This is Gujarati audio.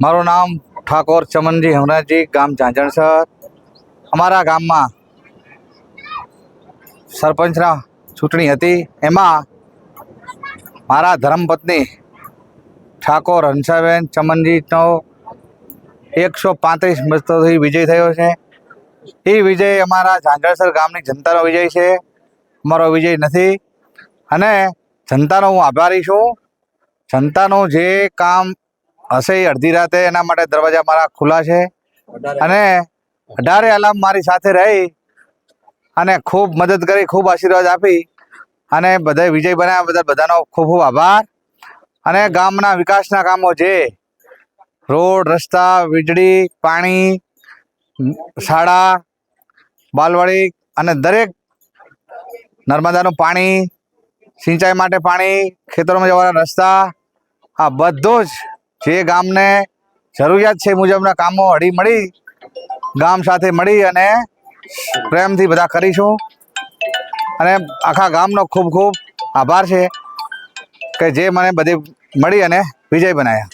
મારું નામ ઠાકોર ચમનજી હમરાજી ગામ ઝાંઝણસર અમારા ગામમાં સરપંચના ચૂંટણી હતી. એમાં મારા ધર્મપત્ની ઠાકોર હંસાબેન ચમનજીનો એકસો પાંત્રીસ મતોથી વિજય થયો છે. એ વિજય અમારા ઝાંઝણસર ગામની જનતાનો વિજય છે. અમારો વિજય નથી. અને જનતાનો હું આભારી છું. જનતાનું જે કામ હશે અડધી રાતે એના માટે દરવાજા મારા ખુલ્લા છે. અને અઢારે અલામ મારી સાથે રહી અને ખૂબ મદદ કરી ખૂબ આશીર્વાદ આપી અને બધા વિજય બનાવ્યા બધા બધાનો ખૂબ ખૂબ આભાર. અને ગામના વિકાસના કામો જે રોડ રસ્તા વીજળી પાણી શાળા બાલવાડી અને દરેક નર્મદાનું પાણી સિંચાઈ માટે પાણી ખેતરોમાં જવાના રસ્તા આ બધું જ જે ગામને જરૂરિયાત છે મુજબના કામો હળી મળી, ગામ સાથે મળી અને પ્રેમથી બધા કરીશું. અને આખા ગામનો ખૂબ ખૂબ આભાર છે કે જે મને બધી મળી અને વિજય બનાવ્યા